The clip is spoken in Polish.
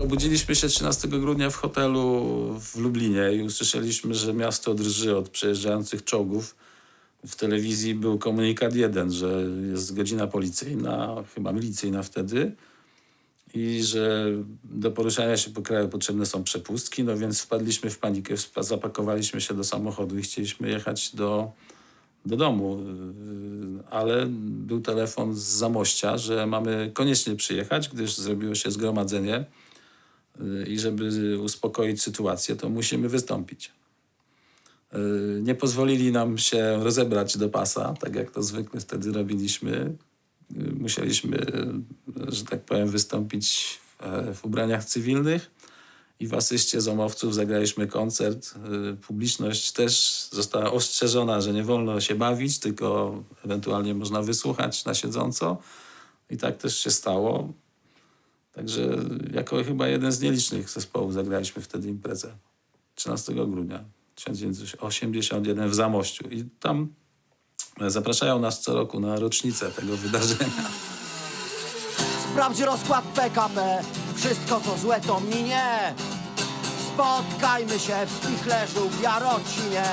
Obudziliśmy się 13 grudnia w hotelu w Lublinie i usłyszeliśmy, że miasto drży od przejeżdżających czołgów. W telewizji był komunikat jeden, że jest godzina policyjna, chyba milicyjna wtedy i że do poruszania się po kraju potrzebne są przepustki, no więc wpadliśmy w panikę, zapakowaliśmy się do samochodu i chcieliśmy jechać do, do domu, ale był telefon z Zamościa, że mamy koniecznie przyjechać, gdyż zrobiło się zgromadzenie i żeby uspokoić sytuację, to musimy wystąpić. Yy, Nie pozwolili nam się rozebrać do pasa, tak jak to zwykle wtedy robiliśmy. Yy, Musieliśmy, yy, że tak powiem, wystąpić w, e, w ubraniach cywilnych i w asyście zomowców zagraliśmy koncert. Publiczność też została ostrzeżona, że nie wolno się bawić, tylko ewentualnie można wysłuchać na siedząco. I tak też się stało. Także jako chyba jeden z nielicznych zespołów zagraliśmy wtedy imprezę. 13 grudnia 1981 w Zamościu. I tam zapraszają nas co roku na rocznicę tego wydarzenia. Sprawdź rozkład PKP Wszystko co złe to minie Spotkajmy się w Spichlerzu w Jarocinie